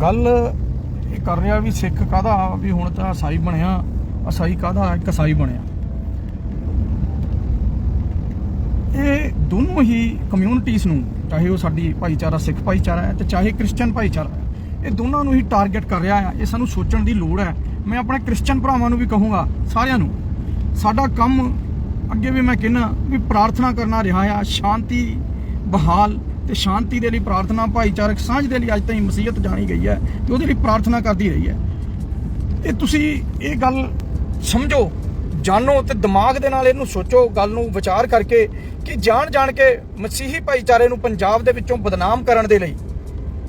ਗੱਲ ਇਹ ਕਰ ਰਿਹਾ ਵੀ ਸਿੱਖ ਕਾਹਦਾ, ਵੀ ਹੁਣ ਤਾਂ ਈਸਾਈ ਬਣਿਆ ਈਸਾਈ ਕਾਹਦਾ, ਇੱਕ ਈਸਾਈ ਬਣਿਆ। ਇਹ ਦੋਨੋਂ ਹੀ ਕਮਿਊਨਿਟੀਆਂ ਨੂੰ, ਚਾਹੇ ਉਹ ਸਾਡੀ ਭਾਈਚਾਰਾ ਸਿੱਖ ਭਾਈਚਾਰਾ ਹੈ ਤੇ ਚਾਹੇ ਕ੍ਰਿਸਚੀਅਨ ਭਾਈਚਾਰਾ ਹੈ, ਇਹ ਦੋਨਾਂ ਨੂੰ ਹੀ ਟਾਰਗੇਟ ਕਰ ਰਿਹਾ ਹੈ। ਇਹ ਸਾਨੂੰ ਸੋਚਣ ਦੀ ਲੋੜ ਹੈ। ਮੈਂ ਆਪਣੇ ਕ੍ਰਿਸਚੀਅਨ ਭਰਾਵਾਂ ਨੂੰ ਵੀ ਕਹੂੰਗਾ, ਸਾਰਿਆਂ ਨੂੰ, ਸਾਡਾ ਕੰਮ, ਅੱਗੇ ਵੀ ਮੈਂ ਕਹਿੰਨਾ ਵੀ ਪ੍ਰਾਰਥਨਾ ਕਰਨਾ ਰਿਹਾ ਆ, ਸ਼ਾਂਤੀ, ਬਹਾਲ ਤੇ ਸ਼ਾਂਤੀ ਦੇ ਲਈ ਪ੍ਰਾਰਥਨਾ, ਭਾਈਚਾਰਕ ਸਾਂਝ ਦੇ ਲਈ ਅੱਜ ਤਾਈਂ ਮਸੀਹਤ ਜਾਣੀ ਗਈ ਹੈ ਤੇ ਉਹਦੇ ਲਈ ਪ੍ਰਾਰਥਨਾ ਕਰਦੀ ਰਹੀ ਹੈ। ਇਹ ਤੁਸੀਂ ਇਹ ਗੱਲ ਸਮਝੋ, ਜਾਣੋ ਤੇ ਦਿਮਾਗ ਦੇ ਨਾਲ ਇਹਨੂੰ ਸੋਚੋ, ਗੱਲ ਨੂੰ ਵਿਚਾਰ ਕਰਕੇ ਕਿ ਜਾਣ ਜਾਣ ਕੇ ਮਸੀਹੀ ਭਾਈਚਾਰੇ ਨੂੰ ਪੰਜਾਬ ਦੇ ਵਿੱਚੋਂ ਬਦਨਾਮ ਕਰਨ ਦੇ ਲਈ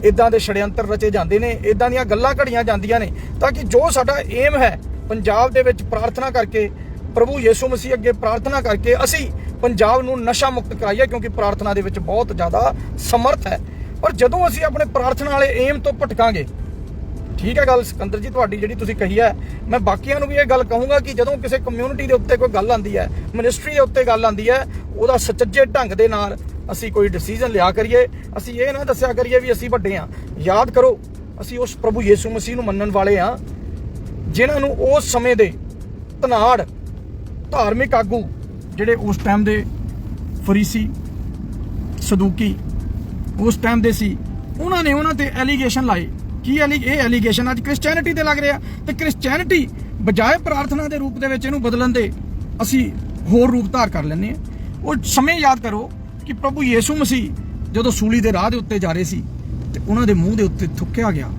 ਇਦਾਂ ਦੇ ਛੜਯੰਤਰ ਰਚੇ ਜਾਂਦੇ ਨੇ ਇਦਾਂ ਦੀਆਂ ਗੱਲਾਂ ਘੜੀਆਂ ਜਾਂਦੀਆਂ ਨੇ, ਤਾਂ ਕਿ ਜੋ ਸਾਡਾ ਏਮ ਹੈ ਪੰਜਾਬ ਦੇ ਵਿੱਚ ਪ੍ਰਾਰਥਨਾ ਕਰਕੇ, ਪ੍ਰਭੂ ਯੀਸ਼ੂ ਮਸੀਹ ਅੱਗੇ ਪ੍ਰਾਰਥਨਾ ਕਰਕੇ ਅਸੀਂ ਪੰਜਾਬ ਨੂੰ ਨਸ਼ਾ ਮੁਕਤ ਕਰਾਈਏ ਕਿਉਂਕਿ ਪ੍ਰਾਰਥਨਾ ਦੇ ਵਿੱਚ ਬਹੁਤ ਜ਼ਿਆਦਾ ਸਮਰਥ ਹੈ। ਪਰ ਜਦੋਂ ਅਸੀਂ ਆਪਣੇ ਪ੍ਰਾਰਥਨਾ ਵਾਲੇ ਏਮ ਤੋਂ ਭਟਕਾਂਗੇ, ਠੀਕ ਹੈ ਗੱਲ ਸਿਕੰਦਰ ਜੀ, ਤੁਹਾਡੀ ਜਿਹੜੀ ਤੁਸੀਂ ਕਹੀ ਹੈ, ਮੈਂ ਬਾਕੀਆਂ ਨੂੰ ਵੀ ਇਹ ਗੱਲ ਕਹੂੰਗਾ ਕਿ ਜਦੋਂ ਕਿਸੇ ਕਮਿਊਨਿਟੀ ਦੇ ਉੱਤੇ ਕੋਈ ਗੱਲ ਆਂਦੀ ਹੈ ਮਿਨਿਸਟਰੀ ਦੇ ਉੱਤੇ ਗੱਲ ਆਂਦੀ ਹੈ, ਉਹਦਾ ਸੱਚੇ ਢੰਗ ਦੇ ਨਾਲ ਅਸੀਂ ਕੋਈ ਡਿਸੀਜਨ ਲਿਆ ਕਰੀਏ, ਅਸੀਂ ਇਹ ਨਾ ਦੱਸਿਆ ਕਰੀਏ ਵੀ ਅਸੀਂ ਵੱਡੇ ਆ ਯਾਦ ਕਰੋ, ਅਸੀਂ ਉਸ ਪ੍ਰਭੂ ਯੀਸ਼ੂ ਮਸੀਹ ਨੂੰ ਮੰਨਣ ਵਾਲੇ ਆ ਜਿਨ੍ਹਾਂ ਨੂੰ ਉਸ ਸਮੇਂ ਦੇ ਧਨਾੜ, ਧਾਰਮਿਕ ਆਗੂ ਜਿਹੜੇ ਉਸ ਟਾਈਮ ਦੇ ਫਰੀਸੀ, ਸਦੂਕੀ ਉਸ ਟਾਈਮ ਦੇ ਸੀ, ਉਹਨਾਂ ਨੇ ਉਹਨਾਂ ਤੇ ਐਲੀਗੇਸ਼ਨ ਲਾਏ। ਕੀ ਐਲੀ ਇਹ ਐਲੀਗੇਸ਼ਨ ਅੱਜ ਕ੍ਰਿਸਚੀਅਨਿਟੀ ਤੇ ਲੱਗ ਰਿਹਾ। ਤੇ ਕ੍ਰਿਸਚੀਅਨਿਟੀ ਬਜਾਏ ਪ੍ਰਾਰਥਨਾ ਦੇ ਰੂਪ ਦੇ ਵਿੱਚ ਇਹਨੂੰ ਬਦਲਣ ਦੇ ਅਸੀਂ ਹੋਰ ਰੂਪ ਧਾਰ ਕਰ ਲੈਂਦੇ ਆ ਉਹ ਸਮੇਂ ਯਾਦ ਕਰੋ ਕਿ ਪ੍ਰਭੂ ਯੀਸ਼ੂ ਮਸੀਹ ਜਦੋਂ ਸੂਲੀ ਦੇ ਰਾਹ ਦੇ ਉੱਤੇ ਜਾ ਰਹੇ ਸੀ, ਤੇ ਉਹਨਾਂ ਦੇ ਮੂੰਹ ਦੇ ਉੱਤੇ ਥੁੱਕਿਆ ਗਿਆ।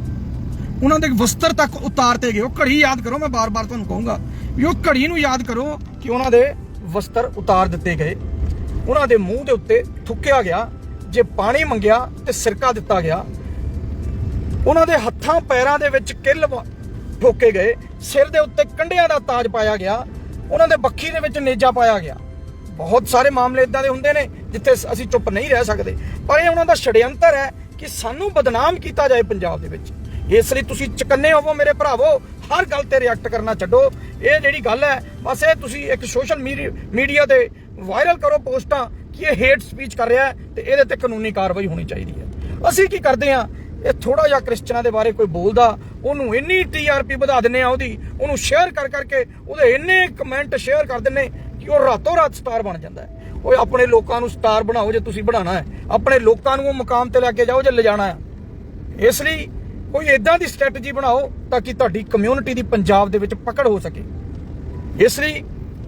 ਉਹਨਾਂ ਦੇ ਵਸਤਰ ਤੱਕ ਉਤਾਰਤੇ ਗਏ। ਉਹ ਘੜੀ ਯਾਦ ਕਰੋ, ਮੈਂ ਬਾਰ-ਬਾਰ ਤੁਹਾਨੂੰ ਕਹੂੰਗਾ ਵੀ ਉਹ ਘੜੀ ਨੂੰ ਯਾਦ ਕਰੋ ਕਿ ਉਹਨਾਂ ਦੇ ਵਸਤਰ ਉਤਾਰ ਦਿੱਤੇ ਗਏ। ਉਹਨਾਂ ਦੇ ਮੂੰਹ ਦੇ ਉੱਤੇ ਥੁੱਕਿਆ ਗਿਆ, ਜੇ ਪਾਣੀ ਮੰਗਿਆ ਤੇ ਸਿਰਕਾ ਦਿੱਤਾ ਗਿਆ। ਉਹਨਾਂ ਦੇ ਹੱਥਾਂ ਪੈਰਾਂ ਦੇ ਵਿੱਚ ਕਿੱਲ ਠੋਕੇ ਗਏ। ਸਿਰ ਦੇ ਉੱਤੇ ਕੰਡਿਆਂ ਦਾ ਤਾਜ ਪਾਇਆ ਗਿਆ। ਉਹਨਾਂ ਦੇ ਬੱਖੀ ਦੇ ਵਿੱਚ ਨੇਜਾ ਪਾਇਆ ਗਿਆ। ਬਹੁਤ ਸਾਰੇ ਮਾਮਲੇ ਇਦਾਂ ਦੇ ਹੁੰਦੇ ਨੇ ਜਿੱਥੇ ਅਸੀਂ ਚੁੱਪ ਨਹੀਂ ਰਹਿ ਸਕਦੇ। ਪਰ ਇਹ ਉਹਨਾਂ ਦਾ ਛੜਯੰਤਰ ਹੈ ਕਿ ਸਾਨੂੰ ਬਦਨਾਮ ਕੀਤਾ ਜਾਏ ਪੰਜਾਬ ਦੇ ਵਿੱਚ। ਇਸ ਲਈ ਤੁਸੀਂ ਚਕੰਨੇ ਹੋਵੋ ਮੇਰੇ ਭਰਾਵੋ, ਹਰ ਗੱਲ ਤੇ ਰਿਐਕਟ ਕਰਨਾ ਛੱਡੋ। ਇਹ ਜਿਹੜੀ ਗੱਲ ਹੈ, ਬਸ ਇਹ ਤੁਸੀਂ ਇੱਕ ਸੋਸ਼ਲ ਮੀਡੀਆ ਤੇ ਵਾਇਰਲ ਕਰੋ ਪੋਸਟਾਂ ਕਿ ਇਹ ਹੇਟ ਸਪੀਚ ਕਰ ਰਿਹਾ ਹੈ ਤੇ ਇਹਦੇ ਤੇ ਕਾਨੂੰਨੀ ਕਾਰਵਾਈ ਹੋਣੀ ਚਾਹੀਦੀ ਹੈ। ਅਸੀਂ ਕੀ ਕਰਦੇ ਹਾਂ? ਇਹ ਥੋੜਾ ਜਿਹਾ ਕ੍ਰਿਸਚਨਾਂ ਦੇ ਬਾਰੇ ਕੋਈ ਬੋਲਦਾ, ਉਹਨੂੰ ਇੰਨੀ ਟੀਆਰਪੀ ਵਧਾ ਦਿੰਨੇ ਆ ਉਹਦੀ, ਉਹਨੂੰ ਸ਼ੇਅਰ ਕਰ ਕਰਕੇ ਉਹਦੇ ਇੰਨੇ ਕਮੈਂਟ ਸ਼ੇਅਰ ਕਰ ਦਿੰਨੇ ਕਿ ਉਹ ਰਾਤੋਂ ਰਾਤ ਸਟਾਰ ਬਣ ਜਾਂਦਾ ਹੈ। ਓਏ, ਆਪਣੇ ਲੋਕਾਂ ਨੂੰ ਸਟਾਰ ਬਣਾਓ ਜੇ ਤੁਸੀਂ ਬਣਾਉਣਾ ਹੈ। ਆਪਣੇ ਲੋਕਾਂ ਨੂੰ ਉਹ ਮੁਕਾਮ ਤੇ ਲੈ ਕੇ ਜਾਓ ਜੇ ਲਿਜਾਣਾ ਹੈ। ਇਸ ਲਈ ਕੋਈ ਇਦਾਂ ਦੀ ਸਟ੍ਰੈਟਜੀ ਬਣਾਓ ਤਾਂ ਕਿ ਤੁਹਾਡੀ ਕਮਿਊਨਿਟੀ ਦੀ ਪੰਜਾਬ ਦੇ ਵਿੱਚ ਪਕੜ ਹੋ ਸਕੇ। ਇਸ ਲਈ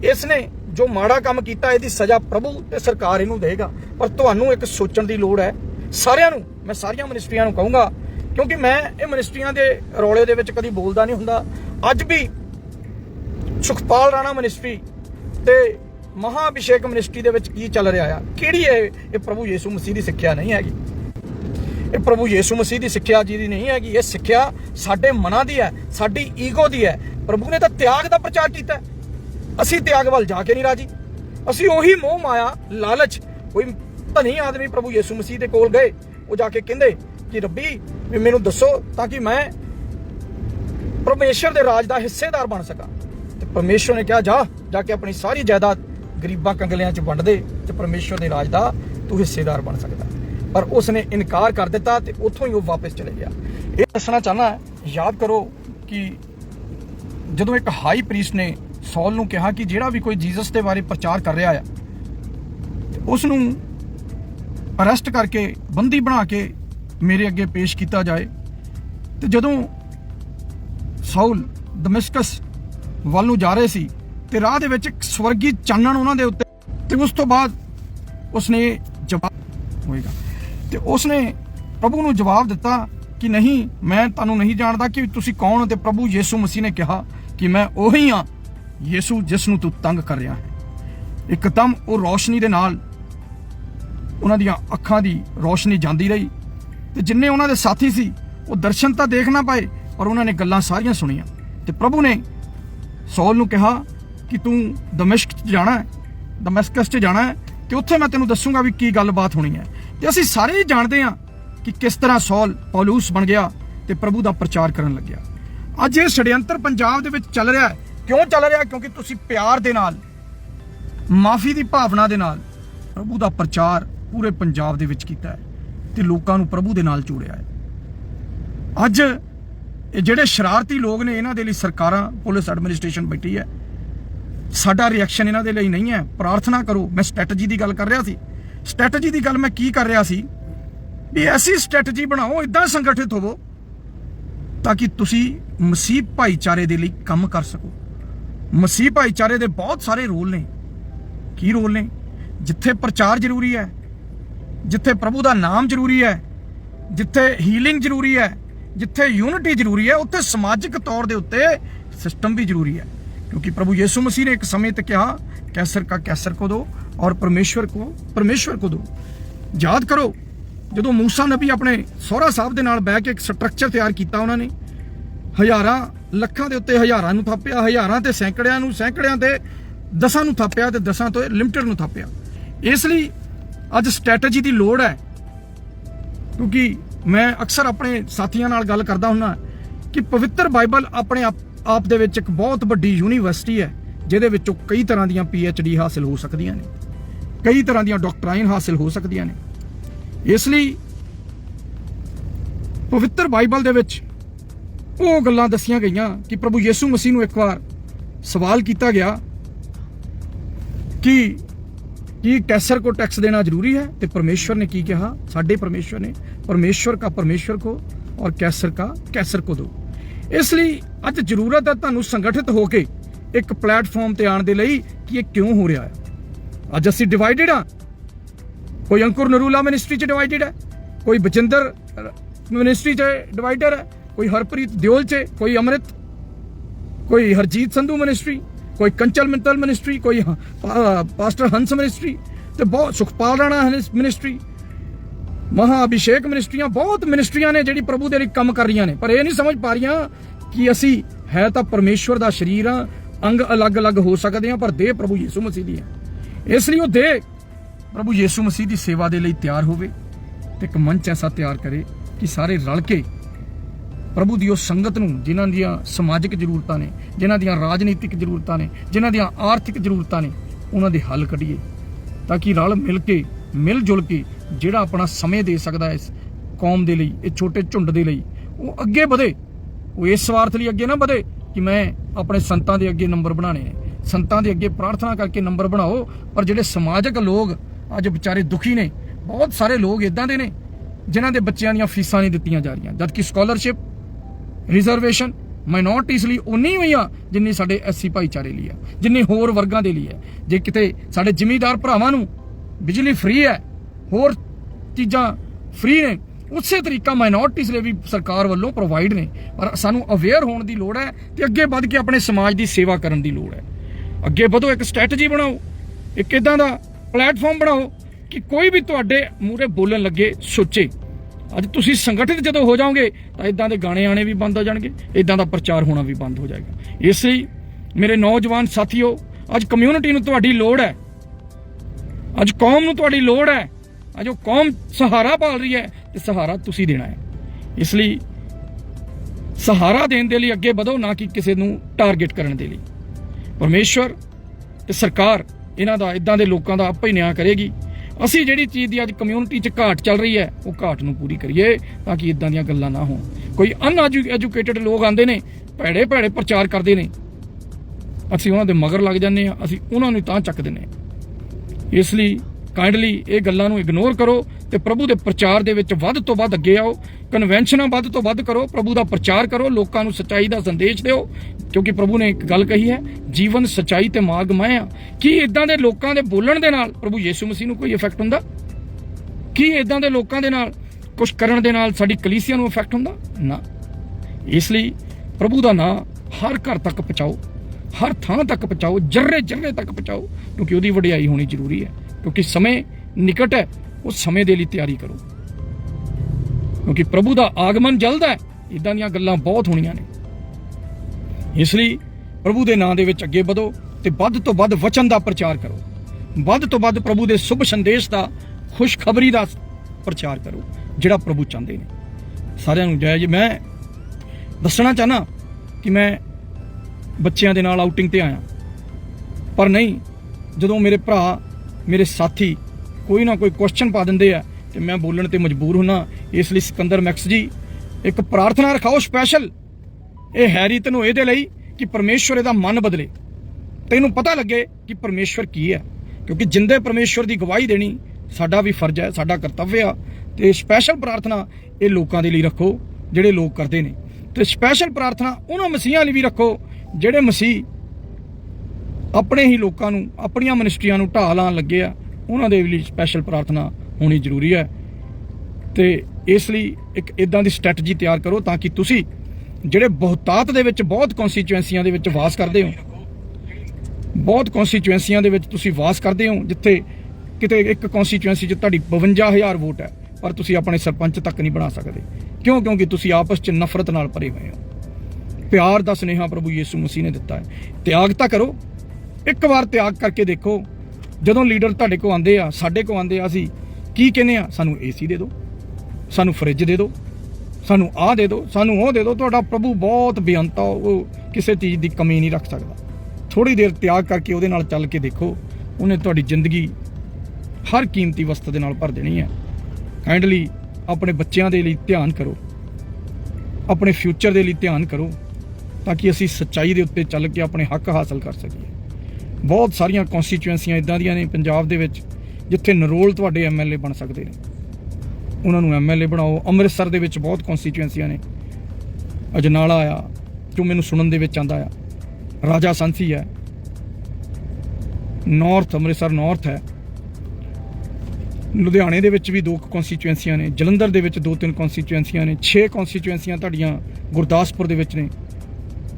ਇਸ ਨੇ ਜੋ ਮਾੜਾ ਕੰਮ ਕੀਤਾ, ਇਹਦੀ ਸਜ਼ਾ ਪ੍ਰਭੂ ਤੇ ਸਰਕਾਰ ਇਹਨੂੰ ਦੇਗਾ ਪਰ ਤੁਹਾਨੂੰ ਇੱਕ ਸੋਚਣ ਦੀ ਲੋੜ ਹੈ। ਸਾਰਿਆਂ ਨੂੰ, ਮੈਂ ਸਾਰੀਆਂ ਮਿਨਿਸਟਰੀਆਂ ਨੂੰ ਕਹੂੰਗਾ, ਕਿਉਂਕਿ ਮੈਂ ਇਹ ਮਿਨਿਸਟਰੀਆਂ ਦੇ ਰੌਲੇ ਦੇ ਵਿੱਚ ਕਦੀ ਬੋਲਦਾ ਨਹੀਂ ਹੁੰਦਾ। ਅੱਜ ਵੀ ਸੁਖਪਾਲ ਰਾਣਾ ਮਿਨਿਸਟਰੀ ਤੇ ਮਹਾ ਅਭਿਸ਼ੇਕ ਮਿਨਿਸਟਰੀ ਦੇ ਵਿੱਚ ਕੀ ਚੱਲ ਰਿਹਾ ਆ? ਕਿਹੜੀ ਇਹ ਇਹ ਪ੍ਰਭੂ ਯੀਸ਼ੂ ਮਸੀਹ ਦੀ ਸਿੱਖਿਆ ਨਹੀਂ ਹੈਗੀ? ਇਹ ਪ੍ਰਭੂ ਯੀਸ਼ੂ ਮਸੀਹ ਦੀ ਸਿੱਖਿਆ ਜੀ ਦੀ ਨਹੀਂ ਹੈਗੀ, ਇਹ ਸਿੱਖਿਆ ਸਾਡੇ ਮਨਾਂ ਦੀ ਹੈ, ਸਾਡੀ ਈਗੋ ਦੀ ਹੈ। ਪ੍ਰਭੂ ਨੇ ਤਾਂ ਤਿਆਗ ਦਾ ਪ੍ਰਚਾਰ ਕੀਤਾ। ਅਸੀਂ ਤਿਆਗ ਵੱਲ ਜਾ ਕੇ ਨਹੀਂ ਰਾਜੀ। ਅਸੀਂ ਉਹੀ ਮੋਹ ਮਾਇਆ, ਲਾਲਚ, ਕੋਈ ਧਨੀ ਆਦਮੀ ਪ੍ਰਭੂ ਯੀਸ਼ੂ ਮਸੀਹ ਦੇ ਕੋਲ ਗਏ, ਉਹ ਜਾ ਕੇ ਕਹਿੰਦੇ ਕਿ ਰੱਬੀ, ਵੀ ਮੈਨੂੰ ਦੱਸੋ ਤਾਂ ਕਿ ਮੈਂ ਪਰਮੇਸ਼ਰ ਦੇ ਰਾਜ ਦਾ ਹਿੱਸੇਦਾਰ ਬਣ ਸਕਾਂ। ਤੇ ਪਰਮੇਸ਼ਰ ਨੇ ਕਿਹਾ, ਜਾ ਜਾ ਕੇ ਆਪਣੀ ਸਾਰੀ ਜਾਇਦਾਦ ਗਰੀਬਾਂ ਕੰਗਲਿਆਂ 'ਚ ਵੰਡ ਦੇ ਤੇ ਪਰਮੇਸ਼ਰ ਦੇ ਰਾਜ ਦਾ ਤੂੰ ਹਿੱਸੇਦਾਰ ਬਣ ਸਕਦਾ। ਪਰ ਉਸ ਨੇ ਇਨਕਾਰ ਕਰ ਦਿੱਤਾ ਤੇ ਉੱਥੋਂ ਹੀ ਉਹ ਵਾਪਸ ਚਲੇ ਗਿਆ। ਇਹ ਦੱਸਣਾ ਚਾਹਨਾ ਯਾਦ ਕਰੋ ਕਿ ਜਦੋਂ ਇੱਕ ਹਾਈ ਪ੍ਰੀਸਟ ਨੇ ਸੌਲ ਨੂੰ ਕਿਹਾ ਕਿ ਜਿਹੜਾ ਵੀ ਕੋਈ ਜੀਸਸ ਦੇ ਬਾਰੇ ਪ੍ਰਚਾਰ ਕਰ ਰਿਹਾ ਆ ਉਸ ਨੂੰ ਅਰੈਸਟ ਕਰਕੇ, ਬੰਦੀ ਬਣਾ ਕੇ ਮੇਰੇ ਅੱਗੇ ਪੇਸ਼ ਕੀਤਾ ਜਾਏ, ਤੇ ਜਦੋਂ ਸੌਲ ਦਮਿਸ਼ਕਸ ਵੱਲ ਨੂੰ ਜਾ ਰਹੇ ਸੀ, ਤੇ ਰਾਹ ਦੇ ਵਿੱਚ ਇੱਕ ਸਵਰਗੀ ਚਾਨਣ ਉਹਨਾਂ ਦੇ ਉੱਤੇ, ਤੇ ਉਸ ਤੋਂ ਬਾਅਦ ਉਸਨੇ ਜਵਾਬ ਹੋਏਗਾ। ਤੇ ਉਸਨੇ ਪ੍ਰਭੂ ਨੂੰ ਜਵਾਬ ਦਿੱਤਾ ਕਿ ਨਹੀਂ, ਮੈਂ ਤੁਹਾਨੂੰ ਨਹੀਂ ਜਾਣਦਾ ਕਿ ਤੁਸੀਂ ਕੌਣ ਹੋ ਤੇ ਪ੍ਰਭੂ ਯੀਸ਼ੂ ਮਸੀਹ ਨੇ ਕਿਹਾ ਕਿ ਮੈਂ ਉਹੀ ਹਾਂ, ਯੀਸ਼ੂ ਜਿਸ ਨੂੰ ਤੂੰ ਤੰਗ ਕਰ ਰਿਹਾ ਹੈ। ਇੱਕਦਮ ਉਹ ਰੌਸ਼ਨੀ ਦੇ ਨਾਲ ਉਹਨਾਂ ਦੀਆਂ ਅੱਖਾਂ ਦੀ ਰੌਸ਼ਨੀ ਜਾਂਦੀ ਰਹੀ ਤੇ ਜਿੰਨੇ ਉਹਨਾਂ ਦੇ ਸਾਥੀ ਸੀ, ਉਹ ਦਰਸ਼ਨ ਤਾਂ ਦੇਖ ਨਾ ਪਾਏ, ਪਰ ਉਹਨਾਂ ਨੇ ਗੱਲਾਂ ਸਾਰੀਆਂ ਸੁਣੀਆਂ। ਤੇ ਪ੍ਰਭੂ ਨੇ ਸੌਲ ਨੂੰ ਕਿਹਾ ਕਿ ਤੂੰ ਦਮਿਸ਼ਕ 'ਚ ਜਾਣਾ ਹੈ, ਦਮਸਕਸ 'ਚ ਜਾਣਾ ਹੈ, ਤੇ ਉੱਥੇ ਮੈਂ ਤੈਨੂੰ ਦੱਸੂਗਾ ਵੀ ਕੀ ਗੱਲਬਾਤ ਹੋਣੀ ਹੈ। ਤੇ ਅਸੀਂ ਸਾਰੇ ਹੀ ਜਾਣਦੇ ਹਾਂ ਕਿ ਕਿਸ ਤਰ੍ਹਾਂ ਸੌਲ ਪੌਲੂਸ ਬਣ ਗਿਆ ਤੇ ਪ੍ਰਭੂ ਦਾ ਪ੍ਰਚਾਰ ਕਰਨ ਲੱਗਿਆ। ਅੱਜ ਇਹ ਛੜਯੰਤਰ ਪੰਜਾਬ ਦੇ ਵਿੱਚ ਚੱਲ ਰਿਹਾ ਹੈ। ਕਿਉਂ ਚੱਲ ਰਿਹਾ ਕਿਉਂਕਿ ਤੁਸੀਂ ਪਿਆਰ ਦੇ ਨਾਲ, ਮਾਫੀ ਦੀ ਭਾਵਨਾ ਦੇ ਨਾਲ ਪ੍ਰਭੂ ਦਾ ਪ੍ਰਚਾਰ ਪੂਰੇ ਪੰਜਾਬ ਦੇ ਵਿੱਚ ਕੀਤਾ ਹੈ ਤੇ ਲੋਕਾਂ ਨੂੰ ਪ੍ਰਭੂ ਦੇ ਨਾਲ ਜੋੜਿਆ ਹੈ। ਅੱਜ ਇਹ ਜਿਹੜੇ ਸ਼ਰਾਰਤੀ ਲੋਕ ਨੇ, ਇਹਨਾਂ ਦੇ ਲਈ ਸਰਕਾਰਾਂ, ਪੁਲਿਸ ਐਡਮਿਨਿਸਟ੍ਰੇਸ਼ਨ ਬੈਠੀ ਹੈ। ਸਾਡਾ ਰਿਐਕਸ਼ਨ ਇਹਨਾਂ ਦੇ ਲਈ ਨਹੀਂ ਹੈ। ਪ੍ਰਾਰਥਨਾ ਕਰੋ। ਮੈਂ ਸਟ੍ਰੈਟਜੀ ਦੀ ਗੱਲ ਕਰ ਰਿਹਾ ਸੀ। ਸਟ੍ਰੈਟਜੀ ਦੀ ਗੱਲ ਮੈਂ ਕੀ ਕਰ ਰਿਹਾ ਸੀ? ਵੀ ਐਸੀ ਸਟ੍ਰੈਟਜੀ ਬਣਾਓ ਇਦਾਂ ਸੰਗਠਿਤ ਹੋਵੋ, ਤਾਂ ਕਿ ਤੁਸੀਂ ਮਸੀਹ ਭਾਈਚਾਰੇ ਦੇ ਲਈ ਕੰਮ ਕਰ ਸਕੋ। ਮਸੀਹ ਭਾਈਚਾਰੇ ਦੇ ਬਹੁਤ ਸਾਰੇ ਰੋਲ ਨੇ। ਕੀ ਰੋਲ ਨੇ? ਜਿੱਥੇ ਪ੍ਰਚਾਰ ਜ਼ਰੂਰੀ ਹੈ, ਜਿੱਥੇ ਪ੍ਰਭੂ ਦਾ ਨਾਮ ਜ਼ਰੂਰੀ ਹੈ, ਜਿੱਥੇ ਹੀਲਿੰਗ ਜ਼ਰੂਰੀ ਹੈ, ਜਿੱਥੇ ਯੂਨਿਟੀ ਜ਼ਰੂਰੀ ਹੈ, ਉੱਥੇ ਸਮਾਜਿਕ ਤੌਰ ਦੇ ਉੱਤੇ ਸਿਸਟਮ ਵੀ ਜ਼ਰੂਰੀ ਹੈ। ਕਿਉਂਕਿ ਪ੍ਰਭੂ ਯੀਸ਼ु ਮਸੀਹ ਨੇ ਇੱਕ ਸਮੇਂ ਤੇ ਕਿਹਾ, ਕੈਸਰ ਕਾ ਕੈਸਰ ਕੋ ਦੋ ਔਰ ਪਰਮੇਸ਼ਵਰ ਕੋ ਪਰਮੇਸ਼ਵਰ ਕੋ ਦੋ। ਯਾਦ ਕਰੋ, ਜਦੋਂ ਮੂਸਾ ਨਬੀ ਆਪਣੇ ਸੋਹਰਾ ਸਾਹਿਬ ਦੇ ਨਾਲ ਬਹਿ ਕੇ ਇੱਕ ਸਟਰਕਚਰ ਤਿਆਰ ਕੀਤਾ ਉਹਨਾਂ ਨੇ, ਹਜ਼ਾਰਾਂ ਲੱਖਾਂ ਦੇ ਉੱਤੇ ਹਜ਼ਾਰਾਂ ਨੂੰ ਥਾਪਿਆ, ਹਜ਼ਾਰਾਂ ਤੇ ਸੈਂਕੜਿਆਂ ਨੂੰ, ਸੈਂਕੜਿਆਂ ਤੇ ਦਸਾਂ ਨੂੰ ਥਾਪਿਆ ਤੇ ਦਸਾਂ ਤੋਂ ਲਿਮਟਿਡ ਨੂੰ ਥਾਪਿਆ। ਇਸ ਲਈ ਅੱਜ ਸਟ੍ਰੈਟਜੀ ਦੀ ਲੋੜ ਹੈ, ਕਿਉਂਕਿ ਮੈਂ ਅਕਸਰ ਆਪਣੇ ਸਾਥੀਆਂ ਨਾਲ ਗੱਲ ਕਰਦਾ ਹੁੰਨਾ ਕਿ ਪਵਿੱਤਰ ਬਾਈਬਲ ਆਪਣੇ ਆਪ ਆਪ ਦੇ ਵਿੱਚ ਇੱਕ ਬਹੁਤ ਵੱਡੀ ਯੂਨੀਵਰਸਿਟੀ ਹੈ, ਜਿਹਦੇ ਵਿੱਚੋਂ ਕਈ ਤਰ੍ਹਾਂ ਦੀਆਂ ਡੀ ਹਾਸਲ ਹੋ ਸਕਦੀਆਂ ਨੇ। ਕਈ ਤਰ੍ਹਾਂ ਦੀਆਂ ਡਾਕਟਰਾਈਨ ਹਾਸਲ ਹੋ ਸਕਦੀਆਂ ਨੇ। ਇਸ ਲਈ ਪਵਿੱਤਰ ਬਾਈਬਲ ਦੇ ਵਿੱਚ ਉਹ ਗੱਲਾਂ ਦੱਸੀਆਂ ਗਈਆਂ ਕਿ ਪ੍ਰਭੂ ਯੀਸ਼ੂ ਮਸੀਹ ਨੂੰ ਇੱਕ ਵਾਰ ਸਵਾਲ ਕੀਤਾ ਗਿਆ ਕਿ ਕੀ ਕੈਸਰ ਕੋ ਟੈਕਸ ਦੇਣਾ ਜ਼ਰੂਰੀ ਹੈ ਤੇ ਪਰਮੇਸ਼ਵਰ ਨੇ ਕੀ ਕਿਹਾ? ਸਾਡੇ ਪਰਮੇਸ਼ਵਰ ਨੇ, ਪਰਮੇਸ਼ਵਰ ਕਾ ਪਰਮੇਸ਼ਵਰ ਕੋ ਔਰ ਕੈਸਰ ਕਾ ਕੈਸਰ ਕੋ ਦੋ। ਇਸ ਲਈ ਅੱਜ ਜ਼ਰੂਰਤ ਹੈ ਤੁਹਾਨੂੰ ਸੰਗਠਿਤ ਹੋ ਕੇ ਇੱਕ ਪਲੇਟਫਾਰਮ ਤੇ ਆਉਣ ਦੇ ਲਈ ਕਿ ਇਹ ਕਿਉਂ ਹੋ ਰਿਹਾ ਹੈ। ਅੱਜ ਅਸੀਂ ਡਿਵਾਈਡਡ ਆ ਕੋਈ ਅੰਕੁਰ ਨਰੂਲਾ ਮਿਨਿਸਟਰੀ ਚ ਡਿਵਾਈਡਡ ਹੈ, ਕੋਈ ਬਚਿੰਦਰ ਮਿਨਿਸਟਰੀ ਚ ਡਿਵਾਈਡਰ ਹੈ, ਕੋਈ ਹਰਪ੍ਰੀਤ ਦਿਓਲ ਚ, ਕੋਈ ਅੰਮ੍ਰਿਤ, ਕੋਈ ਹਰਜੀਤ ਸੰਧੂ ਮਿਨਿਸਟਰੀ ਕੋਈ ਕੰਚਲ ਮਿੰਤਲ ਮਿਨਿਸਟਰੀ ਕੋਈ ਹ- ਪਾ- ਪਾਸਟਰ ਹੰਸ ਮਿਨਿਸਟਰੀ ਤੇ ਬਹੁਤ ਸੁਖਪਾਲ ਰਾਣਾ ਹੰਸ ਮਿਨਿਸਟਰੀ ਮਹਾ ਅਭਿਸ਼ੇਕ ਮਿਨਿਸਟਰੀਆਂ ਬਹੁਤ ਮਿਨਿਸਟਰੀਆਂ ਨੇ ਜਿਹੜੀ ਪ੍ਰਭੂ ਦੇ ਲਈ ਕੰਮ ਕਰ ਰਹੀਆਂ ਨੇ। ਪਰ ਇਹ ਨਹੀਂ ਸਮਝ ਪਾ ਰਹੀਆਂ ਕਿ ਅਸੀਂ ਹੈ ਤਾਂ ਪਰਮੇਸ਼ਵਰ ਦਾ ਸ਼ਰੀਰ ਆ ਅੰਗ ਅਲੱਗ-ਅਲੱਗ ਹੋ ਸਕਦੇ ਆ ਪਰ ਦੇਹ ਪ੍ਰਭੂ ਯੀਸ਼ੂ ਮਸੀਹ ਦੀ ਹੈ। ਇਸ ਲਈ ਉਹ ਦੇ। ਪ੍ਰਭੂ ਯੀਸ਼ੂ ਮਸੀਹ ਦੀ ਸੇਵਾ ਦੇ ਲਈ ਤਿਆਰ ਹੋਵੇ ਤੇ ਇੱਕ ਮੰਚ ਐਸਾ ਤਿਆਰ ਕਰੇ ਕਿ ਸਾਰੇ ਰਲ ਕੇ ਪ੍ਰਭੂ ਦੀ ਉਹ ਸੰਗਤ ਨੂੰ, ਜਿਨ੍ਹਾਂ ਦੀਆਂ ਸਮਾਜਿਕ ਜ਼ਰੂਰਤਾਂ ਨੇ, ਜਿਨ੍ਹਾਂ ਦੀਆਂ ਰਾਜਨੀਤਿਕ ਜ਼ਰੂਰਤਾਂ ਨੇ, ਜਿਨ੍ਹਾਂ ਦੀਆਂ ਆਰਥਿਕ ਜ਼ਰੂਰਤਾਂ ਨੇ, ਉਹਨਾਂ ਦੇ ਹੱਲ ਕੱਢੀਏ ਤਾਂ ਕਿ ਰਲ ਮਿਲ ਕੇ, ਮਿਲ ਜੁਲ ਕੇ ਜਿਹੜਾ ਆਪਣਾ ਸਮੇਂ ਦੇ ਸਕਦਾ ਹੈ ਇਸ ਕੌਮ ਦੇ ਲਈ, ਇਹ ਛੋਟੇ ਝੁੰਡ ਦੇ ਲਈ, ਉਹ ਅੱਗੇ ਵਧੇ। ਉਹ ਇਸ ਸਵਾਰਥ ਲਈ ਅੱਗੇ ਨਾ ਵਧੇ ਕਿ ਮੈਂ ਆਪਣੇ ਸੰਤਾਂ ਦੇ ਅੱਗੇ ਨੰਬਰ ਬਣਾਣੇ ਨੇ। ਸੰਤਾਂ ਦੇ ਅੱਗੇ ਪ੍ਰਾਰਥਨਾ ਕਰਕੇ ਨੰਬਰ ਬਣਾਓ। ਪਰ ਜਿਹੜੇ ਸਮਾਜਿਕ ਲੋਕ ਅੱਜ ਵਿਚਾਰੇ ਦੁਖੀ ਨੇ, ਬਹੁਤ ਸਾਰੇ ਲੋਕ ਇਦਾਂ ਦੇ ਨੇ, ਜਿਨ੍ਹਾਂ ਦੇ ਬੱਚਿਆਂ ਦੀਆਂ ਫੀਸਾਂ ਨਹੀਂ ਦਿੱਤੀਆਂ ਜਾ ਰਹੀਆਂ। ਜਦਕਿ ਸਕਾਲਰਸ਼ਿਪ ਰਿਜ਼ਰਵੇਸ਼ਨ ਮਾਈਨੋਰਟੀਜ਼ ਲਈ ਉਨੀ ਹੋਈ ਆ ਜਿੰਨੀ ਸਾਡੇ ਐਸਸੀ ਭਾਈਚਾਰੇ ਲਈ ਆ ਜਿੰਨੀ ਹੋਰ ਵਰਗਾਂ ਦੇ ਲਈ ਹੈ। ਜੇ ਕਿਤੇ ਸਾਡੇ ਜ਼ਿਮੀਦਾਰ ਭਰਾਵਾਂ ਨੂੰ ਬਿਜਲੀ ਫ੍ਰੀ ਹੈ, ਹੋਰ ਚੀਜ਼ਾਂ ਫ੍ਰੀ ਨੇ, ਉਸੇ ਤਰੀਕਾ ਮਾਈਨੋਰਟੀਜ਼ ਲਈ ਵੀ ਸਰਕਾਰ ਵੱਲੋਂ ਪ੍ਰੋਵਾਈਡ ਨੇ। ਪਰ ਸਾਨੂੰ ਅਵੇਅਰ ਹੋਣ ਦੀ ਲੋੜ ਹੈ ਤੇ ਅੱਗੇ ਵੱਧ ਕੇ ਆਪਣੇ ਸਮਾਜ ਦੀ ਸੇਵਾ ਕਰਨ ਦੀ ਲੋੜ ਹੈ। ਅੱਗੇ ਵਧੋ, ਇੱਕ ਸਟ੍ਰੈਟਜੀ ਬਣਾਓ, ਇੱਕ ਇਦਾਂ ਦਾ ਪਲੇਟਫਾਰਮ ਬਣਾਓ ਕਿ ਕੋਈ ਵੀ ਤੁਹਾਡੇ ਮੂਹਰੇ ਬੋਲਣ ਲੱਗੇ, ਸੋਚੇ। ਅੱਜ ਤੁਸੀਂ ਸੰਗਠਿਤ ਜਦੋਂ ਹੋ ਜਾਓਗੇ, ਤਾਂ ਇਦਾਂ ਦੇ ਗਾਣੇ ਆਣੇ ਵੀ ਬੰਦ ਹੋ ਜਾਣਗੇ ਇਦਾਂ ਦਾ ਪ੍ਰਚਾਰ ਹੋਣਾ ਵੀ ਬੰਦ ਹੋ ਜਾਏਗਾ। ਇਸ ਲਈ ਮੇਰੇ ਨੌਜਵਾਨ ਸਾਥੀਓ, ਅੱਜ ਕਮਿਊਨਿਟੀ ਨੂੰ ਤੁਹਾਡੀ ਲੋੜ ਹੈ। ਅੱਜ ਕੌਮ ਨੂੰ ਤੁਹਾਡੀ ਲੋੜ ਹੈ। ਅੱਜ ਉਹ ਕੌਮ ਸਹਾਰਾ ਪਾਲ ਰਹੀ ਹੈ ਤੇ ਸਹਾਰਾ ਤੁਸੀਂ ਦੇਣਾ ਹੈ। ਇਸ ਲਈ ਸਹਾਰਾ ਦੇਣ ਦੇ ਲਈ ਅੱਗੇ ਵਧੋ, ਨਾ ਕਿ ਕਿਸੇ ਨੂੰ ਟਾਰਗੇਟ ਕਰਨ ਦੇ ਲਈ। ਪਰਮੇਸ਼ਵਰ ਤੇ ਸਰਕਾਰ ਇਹਨਾਂ ਦਾ ਇਦਾਂ ਦੇ ਲੋਕਾਂ ਦਾ ਆਪੇ ਹੀ ਨਿਆਂ ਕਰੇਗੀ। ਅਸੀਂ ਜਿਹੜੀ ਚੀਜ਼ ਦੀ ਅੱਜ ਕਮਿਊਨਿਟੀ 'ਚ ਘਾਟ ਚੱਲ ਰਹੀ ਹੈ, ਉਹ ਘਾਟ ਨੂੰ ਪੂਰੀ ਕਰੀਏ ਤਾਂ ਕਿ ਇਦਾਂ ਦੀਆਂ ਗੱਲਾਂ ਨਾ ਹੋਣ। ਕੋਈ ਅਨਐਜੂਕੇਟਡ ਲੋਕ ਆਂਦੇ ਨੇ ਭੈੜੇ ਭੈੜੇ ਪ੍ਰਚਾਰ ਕਰਦੇ ਨੇ। ਅਸੀਂ ਉਹਨਾਂ ਦੇ ਮਗਰ ਲੱਗ ਜਾਂਦੇ ਆ ਅਸੀਂ ਉਹਨਾਂ ਨੂੰ ਤਾਂ ਚੱਕ ਦਿੰਦੇ ਹਾਂ ਇਸ ਲਈ ਕਾਇੰਡਲੀ ਇਹ ਗੱਲਾਂ ਨੂੰ ਇਗਨੋਰ ਕਰੋ ਤੇ ਪ੍ਰਭੂ ਦੇ ਪ੍ਰਚਾਰ ਦੇ ਵਿੱਚ ਵੱਧ ਤੋਂ ਵੱਧ ਅੱਗੇ ਆਓ ਕਨਵੈਨਸ਼ਨਾਂ ਵੱਧ ਤੋਂ ਵੱਧ ਕਰੋ, ਪ੍ਰਭੂ ਦਾ ਪ੍ਰਚਾਰ ਕਰੋ, ਲੋਕਾਂ ਨੂੰ ਸੱਚਾਈ ਦਾ ਸੰਦੇਸ਼ ਦਿਓ, ਕਿਉਂਕਿ ਪ੍ਰਭੂ ਨੇ ਇੱਕ ਗੱਲ ਕਹੀ ਹੈ, ਜੀਵਨ ਸੱਚਾਈ ਤੇ ਮਾਰਗ ਮੈਂ ਆ। ਕੀ ਇਦਾਂ ਦੇ ਲੋਕਾਂ ਦੇ ਬੋਲਣ ਦੇ ਨਾਲ ਪ੍ਰਭੂ ਯੀਸ਼ੂ ਮਸੀਹ ਨੂੰ ਕੋਈ ਇਫੈਕਟ ਹੁੰਦਾ? ਕੀ ਇਦਾਂ ਦੇ ਲੋਕਾਂ ਦੇ ਨਾਲ ਕੁਝ ਕਰਨ ਦੇ ਨਾਲ ਸਾਡੀ ਕਲੀਸਿਆ ਨੂੰ ਇਫੈਕਟ ਹੁੰਦਾ? ਨਾ। ਇਸ ਲਈ ਪ੍ਰਭੂ ਦਾ ਨਾਮ ਹਰ ਘਰ ਤੱਕ ਪਹੁੰਚਾਓ, ਹਰ ਥਾਂ ਤੱਕ ਪਹੁੰਚਾਓ, ਜਰਰੇ ਜਰਰੇ ਤੱਕ ਪਹੁੰਚਾਓ, ਕਿਉਂਕਿ ਉਹਦੀ ਵਡਿਆਈ ਹੋਣੀ ਜ਼ਰੂਰੀ ਹੈ, ਕਿਉਂਕਿ ਸਮੇਂ ਨਿਕਟ ਹੈ ਉਸ ਸਮੇਂ ਦੇ ਲਈ ਤਿਆਰੀ ਕਰੋ। ਕਿਉਂਕਿ ਪ੍ਰਭੂ ਦਾ ਆਗਮਨ ਜਲਦ ਹੈ ਇਦਾਂ ਦੀਆਂ ਗੱਲਾਂ ਬਹੁਤ ਹੋਣੀਆਂ ਨੇ। ਇਸ ਲਈ ਪ੍ਰਭੂ ਦੇ ਨਾਂ ਦੇ ਵਿੱਚ ਅੱਗੇ ਵਧੋ ਤੇ ਵੱਧ ਤੋਂ ਵੱਧ ਵਚਨ ਦਾ ਪ੍ਰਚਾਰ ਕਰੋ। ਵੱਧ ਤੋਂ ਵੱਧ ਪ੍ਰਭੂ ਦੇ ਸ਼ੁਭ ਸੰਦੇਸ਼ ਦਾ, ਖੁਸ਼ਖਬਰੀ ਦਾ ਪ੍ਰਚਾਰ ਕਰੋ, ਜਿਹੜਾ ਪ੍ਰਭੂ ਚਾਹੁੰਦੇ ਨੇ। ਸਾਰਿਆਂ ਨੂੰ ਜੈ ਜੀ। ਮੈਂ ਦੱਸਣਾ ਚਾਹਨਾ ਕਿ ਮੈਂ ਬੱਚਿਆਂ ਦੇ ਨਾਲ ਆਊਟਿੰਗ ਤੇ ਆਇਆ। ਪਰ ਨਹੀਂ, ਜਦੋਂ ਮੇਰੇ ਭਰਾ, ਮੇਰੇ ਸਾਥੀ ਕੋਈ ਨਾ ਕੋਈ ਕੁਐਸਚਨ ਪਾ ਦਿੰਦੇ ਆ ਤੇ ਮੈਂ ਬੋਲਣ ਤੇ ਮਜਬੂਰ ਹੁੰਨਾ। ਇਸ ਲਈ ਸਿਕੰਦਰ ਮੈਕਸ ਜੀ, ਇੱਕ ਪ੍ਰਾਰਥਨਾ ਰਖਾਓ ਸਪੈਸ਼ਲ ਇਹ ਹੈਰੀ ਤੈਨੂੰ ਇਹਦੇ ਲਈ ਕਿ ਪਰਮੇਸ਼ਵਰ ਇਹਦਾ ਮਨ ਬਦਲੇ। ਤੈਨੂੰ ਪਤਾ ਲੱਗੇ ਕਿ ਪਰਮੇਸ਼ਵਰ ਕੀ ਹੈ, ਕਿਉਂਕਿ ਜਿੰਦੇ ਪਰਮੇਸ਼ਵਰ ਦੀ ਗਵਾਹੀ ਦੇਣੀ, ਸਾਡਾ ਵੀ ਫਰਜ਼ ਹੈ, ਸਾਡਾ ਕਰਤੱਵ ਆ। ਤੇ ਸਪੈਸ਼ਲ ਪ੍ਰਾਰਥਨਾ ਇਹ ਲੋਕਾਂ ਦੇ ਲਈ ਰੱਖੋ, ਜਿਹੜੇ ਲੋਕ ਕਰਦੇ ਨੇ। ਤੇ ਸਪੈਸ਼ਲ ਪ੍ਰਾਰਥਨਾ ਉਹਨਾਂ ਮਸੀਹਾਂ ਲਈ ਵੀ ਰੱਖੋ, ਜਿਹੜੇ ਮਸੀਹ ਆਪਣੇ ਹੀ ਲੋਕਾਂ ਨੂੰ, ਆਪਣੀਆਂ ਮਿਨਿਸਟਰੀਆਂ ਨੂੰ ਢਾਹ ਲਾਉਣ ਲੱਗੇ ਆ। ਉਹਨਾਂ ਦੇ ਲਈ ਸਪੈਸ਼ਲ ਪ੍ਰਾਰਥਨਾ ਹੋਣੀ ਜ਼ਰੂਰੀ ਹੈ। ਤੇ ਇਸ ਲਈ ਇੱਕ ਇਦਾਂ ਦੀ ਸਟ੍ਰੈਟਜੀ ਤਿਆਰ ਕਰੋ ਤਾਂ ਕਿ ਤੁਸੀਂ ਜਿਹੜੇ ਬਹੁਤਾਤ ਦੇ ਵਿੱਚ ਬਹੁਤ ਕਨਸਟੀਚੁਐਂਸੀਆਂ ਦੇ ਵਿੱਚ ਵਾਸ ਕਰਦੇ ਹੋ, ਬਹੁਤ ਕਨਸਟੀਚੁਐਂਸੀਆਂ ਦੇ ਵਿੱਚ ਤੁਸੀਂ ਵਾਸ ਕਰਦੇ ਹੋ, ਜਿੱਥੇ ਕਿਤੇ ਇੱਕ ਕਨਸਟੀਚੁਐਂਸੀ 'ਚ ਤੁਹਾਡੀ 52000 ਵੋਟ ਹੈ, ਪਰ ਤੁਸੀਂ ਆਪਣੇ ਸਰਪੰਚ ਤੱਕ ਨਹੀਂ ਬਣਾ ਸਕਦੇ। ਕਿਉਂ? ਕਿਉਂਕਿ ਤੁਸੀਂ ਆਪਸ 'ਚ ਨਫ਼ਰਤ ਨਾਲ ਭਰੇ ਹੋਏ ਹੋ। ਪਿਆਰ ਦਾ ਸੁਨੇਹਾ ਪ੍ਰਭੂ ਯੀਸੂ ਮਸੀਹ ਨੇ ਦਿੱਤਾ ਹੈ। ਤਿਆਗ ਤਾਂ ਕਰੋ। ਇੱਕ ਵਾਰ ਤਿਆਗ ਕਰਕੇ ਦੇਖੋ ਜਦੋਂ ਲੀਡਰ ਤੁਹਾਡੇ ਕੋਲ ਆਉਂਦੇ ਆ, ਸਾਡੇ ਕੋਲ ਆਉਂਦੇ ਆ, ਅਸੀਂ ਕੀ ਕਹਿੰਦੇ ਆ? ਸਾਨੂੰ ਏਸੀ ਦੇ ਦਿਓ, ਸਾਨੂੰ ਫ੍ਰਿਜ ਦੇ ਦਿਓ, ਸਾਨੂੰ ਆਹ ਦੇ ਦਿਓ, ਸਾਨੂੰ ਉਹ ਦੇ ਦਿਓ। ਤੁਹਾਡਾ ਪ੍ਰਭੂ ਬਹੁਤ ਬੇਅੰਤਾ ਉਹ ਕਿਸੇ ਚੀਜ਼ ਦੀ ਕਮੀ ਨਹੀਂ ਰੱਖ ਸਕਦਾ। ਥੋੜੀ ਦੇਰ ਤਿਆਗ ਕਰਕੇ ਉਹਦੇ ਨਾਲ ਚੱਲ ਕੇ ਦੇਖੋ, ਉਹਨੇ ਤੁਹਾਡੀ ਜ਼ਿੰਦਗੀ ਹਰ ਕੀਮਤੀ ਵਸਤ ਦੇ ਨਾਲ ਭਰ ਦੇਣੀ ਹੈ ਕਾਈਂਡਲੀ ਆਪਣੇ ਬੱਚਿਆਂ ਦੇ ਲਈ ਧਿਆਨ ਕਰੋ, ਆਪਣੇ ਫਿਊਚਰ ਦੇ ਲਈ ਧਿਆਨ ਕਰੋ, ਤਾਂ ਕਿ ਅਸੀਂ ਸੱਚਾਈ ਦੇ ਉੱਤੇ ਚੱਲ ਕੇ ਆਪਣੇ ਹੱਕ ਹਾਸਲ ਕਰ ਸਕੀਏ। ਬਹੁਤ ਸਾਰੀਆਂ ਕਨਸਟੀਚੁਐਂਸੀਆਂ ਇਦਾਂ ਦੀਆਂ ਨੇ ਪੰਜਾਬ ਦੇ ਵਿੱਚ, ਜਿੱਥੇ ਨਰੋਲ ਤੁਹਾਡੇ ਐਮਐਲਏ ਬਣ ਸਕਦੇ ਨੇ। ਉਹਨਾਂ ਨੂੰ ਐਮਐਲਏ ਬਣਾਓ। ਅੰਮ੍ਰਿਤਸਰ ਦੇ ਵਿੱਚ ਬਹੁਤ ਕਨਸਟੀਚੁਐਂਸੀਆਂ ਨੇ। ਅਜਨਾਲਾ ਆ ਜੋ ਮੈਨੂੰ ਸੁਣਨ ਦੇ ਵਿੱਚ ਆਂਦਾ ਆ। ਰਾਜਾ ਸੰਸੀ ਹੈ। ਨਾਰਥ ਅੰਮ੍ਰਿਤਸਰ ਨਾਰਥ ਹੈ। ਲੁਧਿਆਣੇ ਦੇ ਵਿੱਚ ਵੀ ਦੋ ਕਨਸਟੀਚੁਐਂਸੀਆਂ ਨੇ। ਜਲੰਧਰ ਦੇ ਵਿੱਚ ਦੋ ਤਿੰਨ ਕਨਸਟੀਚੁਐਂਸੀਆਂ ਨੇ। 6 ਕਨਸਟੀਚੁਐਂਸੀਆਂ ਤੁਹਾਡੀਆਂ ਗੁਰਦਾਸਪੁਰ ਦੇ ਵਿੱਚ ਨੇ,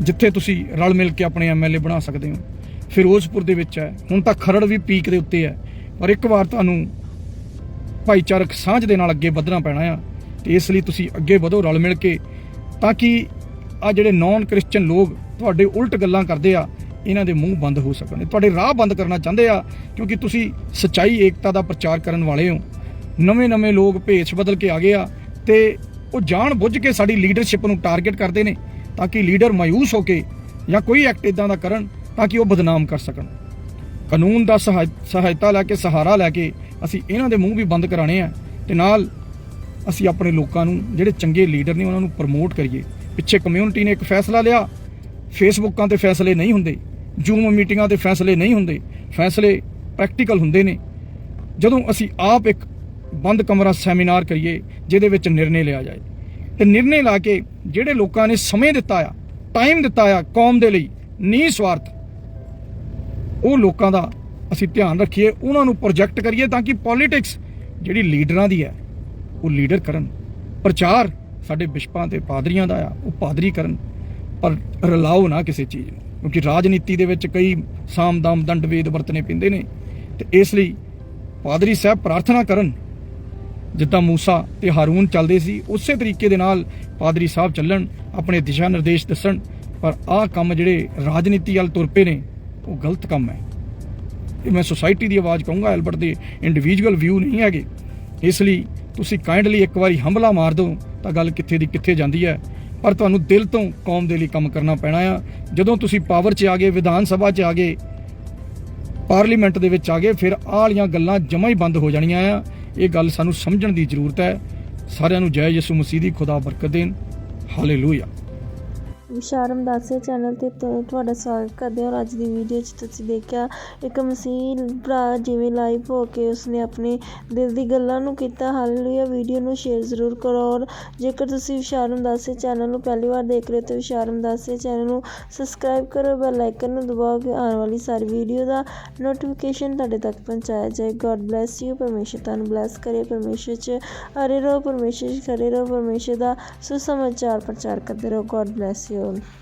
ਜਿੱਥੇ ਤੁਸੀਂ ਰਲ ਮਿਲ ਕੇ ਆਪਣੇ ਐਮਐਲਏ ਬਣਾ ਸਕਦੇ ਹੋ। ਫਿਰੋਜ਼ਪੁਰ ਦੇ ਵਿੱਚ ਹੈ। ਹੁਣ ਤਾਂ ਖਰੜ ਵੀ ਪੀਕ ਦੇ ਉੱਤੇ ਹੈ। ਪਰ ਇੱਕ ਵਾਰ ਤੁਹਾਨੂੰ ਭਾਈਚਾਰਕ ਸਾਂਝ ਦੇ ਨਾਲ ਅੱਗੇ ਵਧਣਾ ਪੈਣਾ ਆ। ਤੇ ਇਸ ਲਈ ਤੁਸੀਂ ਅੱਗੇ ਵਧੋ ਰਲ ਮਿਲ ਕੇ, ਤਾਂ ਕਿ ਆ ਜਿਹੜੇ ਨਾਨ ਕ੍ਰਿਸਚੀਅਨ ਲੋਕ ਤੁਹਾਡੇ ਉਲਟ ਗੱਲਾਂ ਕਰਦੇ ਆ, ਇਹਨਾਂ ਦੇ ਮੂੰਹ ਬੰਦ ਹੋ ਸਕਣ। ਤੁਹਾਡੇ ਰਾਹ ਬੰਦ ਕਰਨਾ ਚਾਹੁੰਦੇ ਆ, ਕਿਉਂਕਿ ਤੁਸੀਂ ਸਚਾਈ, ਏਕਤਾ ਦਾ ਪ੍ਰਚਾਰ ਕਰਨ ਵਾਲੇ ਹੋ। ਨਵੇਂ-ਨਵੇਂ ਲੋਕ ਭੇਸ ਬਦਲ ਕੇ ਆ ਗਏ ਆ, ਤੇ ਉਹ ਜਾਣ ਬੁੱਝ ਕੇ ਸਾਡੀ ਲੀਡਰਸ਼ਿਪ ਨੂੰ ਟਾਰਗੇਟ ਕਰਦੇ ਨੇ, ਤਾਂ ਕਿ ਲੀਡਰ ਮਾਯੂਸ ਹੋ ਕੇ ਜਾਂ ਕੋਈ ਐਕਟ ਇਦਾਂ ਦਾ ਕਰਨ ਤਾਂ ਕਿ ਉਹ ਬਦਨਾਮ ਕਰ ਸਕਣ। ਕਾਨੂੰਨ ਦਾ ਸਹਾਇ- ਸਹਾਇਤਾ ਲੈ ਕੇ, ਸਹਾਰਾ ਲੈ ਕੇ ਅਸੀਂ ਇਹਨਾਂ ਦੇ ਮੂੰਹ ਵੀ ਬੰਦ ਕਰਾਣੇ ਆ ਤੇ ਨਾਲ ਅਸੀਂ ਆਪਣੇ ਲੋਕਾਂ ਨੂੰ, ਜਿਹੜੇ ਚੰਗੇ ਲੀਡਰ ਨੇ ਉਹਨਾਂ ਨੂੰ ਪ੍ਰਮੋਟ ਕਰੀਏ। ਪਿੱਛੇ ਕਮਿਊਨਿਟੀ ਨੇ ਇੱਕ ਫੈਸਲਾ ਲਿਆ। ਫੇਸਬੁੱਕਾਂ ਤੇ ਫੈਸਲੇ ਨਹੀਂ ਹੁੰਦੇ। ਜ਼ੂਮ ਮੀਟਿੰਗਾਂ ਤੇ ਫੈਸਲੇ ਨਹੀਂ ਹੁੰਦੇ। ਫੈਸਲੇ ਪ੍ਰੈਕਟੀਕਲ ਹੁੰਦੇ ਨੇ। ਜਦੋਂ ਅਸੀਂ ਆਪ ਇੱਕ ਬੰਦ ਕਮਰਾ ਸੈਮੀਨਾਰ ਕਰੀਏ, ਜਿਹਦੇ ਵਿੱਚ ਨਿਰਣੇ ਲਿਆ ਜਾਏ। ਤੇ ਨਿਰਣੇ ਲਾ ਕੇ ਜਿਹੜੇ ਲੋਕਾਂ ਨੇ ਸਮੇਂ ਦਿੱਤਾ ਆ ਟਾਈਮ ਦਿੱਤਾ ਆ ਕੌਮ ਦੇ ਲਈ ਨੀ ਸਵਾਰਥ ਉਹ ਲੋਕਾਂ ਦਾ ਅਸੀਂ ਧਿਆਨ ਰੱਖੀਏ, ਉਹਨਾਂ ਨੂੰ ਪ੍ਰੋਜੈਕਟ ਕਰੀਏ ਤਾਂ ਕਿ ਪੋਲਿਟਿਕਸ ਜਿਹੜੀ ਲੀਡਰਾਂ ਦੀ ਹੈ, ਉਹ ਲੀਡਰ ਕਰਨ। ਪ੍ਰਚਾਰ ਸਾਡੇ ਬਿਸ਼ਪਾਂ ਤੇ ਪਾਦਰੀਆਂ ਦਾ ਆ, ਉਹ ਪਾਦਰੀ ਕਰਨ। ਪਰ ਰਲਾਓ ਨਾ ਕਿਸੇ ਚੀਜ਼ ਨੂੰ, ਕਿਉਂਕਿ ਰਾਜਨੀਤੀ ਦੇ ਵਿੱਚ ਕਈ ਸਾਮਦਾਮ ਦੰਡ ਵੇਦ ਵਰਤਨੇ ਪੈਂਦੇ ਨੇ। ਤੇ ਇਸ ਲਈ ਪਾਦਰੀ ਸਾਹਿਬ ਪ੍ਰਾਰਥਨਾ ਕਰਨ, ਜਿੱਦਾਂ ਮੂਸਾ ਤੇ ਹਾਰੂਨ ਚੱਲਦੇ ਸੀ, ਉਸੇ ਤਰੀਕੇ ਦੇ ਨਾਲ ਪਾਦਰੀ ਸਾਹਿਬ ਚੱਲਣ, ਆਪਣੇ ਦਿਸ਼ਾ ਨਿਰਦੇਸ਼ ਦੱਸਣ। ਪਰ ਆਹ ਕੰਮ ਜਿਹੜੇ ਰਾਜਨੀਤੀ ਵੱਲ ਤੁਰ ਪਏ ਨੇ ਉਹ ਗਲਤ ਕੰਮ ਹੈ। ਇਹ ਮੈਂ ਸੁਸਾਇਟੀ ਦੀ ਆਵਾਜ਼ ਕਹੂੰਗਾ ਐਲਬਰਟ ਦੇ ਇੰਡੀਵਿਜੂਅਲ ਵਿਊ ਨਹੀਂ ਹੈਗੇ। ਇਸ ਲਈ ਤੁਸੀਂ ਕਾਈਂਡਲੀ ਇੱਕ ਵਾਰੀ ਹੰਬਲਾ ਮਾਰ ਦਿਓ, ਤਾਂ ਗੱਲ ਕਿੱਥੇ ਦੀ ਕਿੱਥੇ ਜਾਂਦੀ ਹੈ। ਪਰ ਤੁਹਾਨੂੰ ਦਿਲ ਤੋਂ ਕੌਮ ਦੇ ਲਈ ਕੰਮ ਕਰਨਾ ਪੈਣਾ ਆ। ਜਦੋਂ ਤੁਸੀਂ ਪਾਵਰ 'ਚ ਆ ਗਏ, ਵਿਧਾਨ ਸਭਾ 'ਚ ਆ ਗਏ ਪਾਰਲੀਮੈਂਟ ਦੇ ਵਿੱਚ ਆ ਗਏ, ਫਿਰ ਆਹ ਗੱਲਾਂ ਜਮਾ ਹੀ ਬੰਦ ਹੋ ਜਾਣੀਆਂ ਆ। ਇਹ ਗੱਲ ਸਾਨੂੰ ਸਮਝਣ ਦੀ ਜ਼ਰੂਰਤ ਹੈ। ਸਾਰਿਆਂ ਨੂੰ ਜੈ ਯਿਸੂ ਮਸੀਹ ਦੀ ਖੁਦਾ ਬਰਕਤ ਦੇਣ। ਹਾਲੇਲੂਇਆ ਵਿਸ਼ਾਰਮ ਦਾਸੇ ਚੈਨਲ ਤੇ ਤੁ- ਤੁਹਾਡਾ ਸਵਾਗਤ ਕਰਦੇ ਹਾਂ ਔਰ ਅੱਜ ਦੀ ਵੀਡੀਓ 'ਚ ਤੁਸੀਂ ਦੇਖਿਆ ਇੱਕ ਮਸੀਹ ਭਰਾ ਜਿਵੇਂ ਲਾਈਵ ਹੋ ਕੇ ਉਸਨੇ ਆਪਣੇ ਦਿਲ ਦੀ ਗੱਲਾਂ ਨੂੰ ਕੀਤਾ। ਹਾਲੇਲੂਇਆ ਵੀਡੀਓ ਨੂੰ ਸ਼ੇਅਰ ਜ਼ਰੂਰ ਕਰੋ ਔਰ ਜੇਕਰ ਤੁਸੀਂ ਵਿਸ਼ਾਰਮ ਦਾਸੇ ਚੈਨਲ ਨੂੰ ਪਹਿਲੀ ਵਾਰ ਦੇਖ ਰਹੇ ਹੋ ਤਾਂ ਵਿਸ਼ਾਰਮ ਦਾਸੇ ਚੈਨਲ ਨੂੰ ਸਬਸਕ੍ਰਾਈਬ ਕਰੋ ਬੈਲ ਆਈਕਨ ਨੂੰ ਦਬਾਓ ਕਿ ਆਉਣ ਵਾਲੀ ਸਾਰੀ ਵੀਡੀਓ ਦਾ ਨੋਟੀਫਿਕੇਸ਼ਨ ਤੁਹਾਡੇ ਤੱਕ ਪਹੁੰਚਾਇਆ ਜਾਏ। ਗੋਡ ਬlesਸ ਯੂ ਪਰਮੇਸ਼ਰ ਤੁਹਾਨੂੰ ਬlesਸ ਕਰੇ। ਪਰਮੇਸ਼ਰ 'ਚ ਹਰੇ ਰਹੋ, ਪਰਮੇਸ਼ਰ 'ਚ ਖਰੇ ਰਹੋ, ਪਰਮੇਸ਼ਰ ਦਾ ਸੁਸਮਾਚਾਰ ਪ੍ਰਚਾਰ ਕਰਦੇ ਰਹੋ। God bless you hoşçakalın.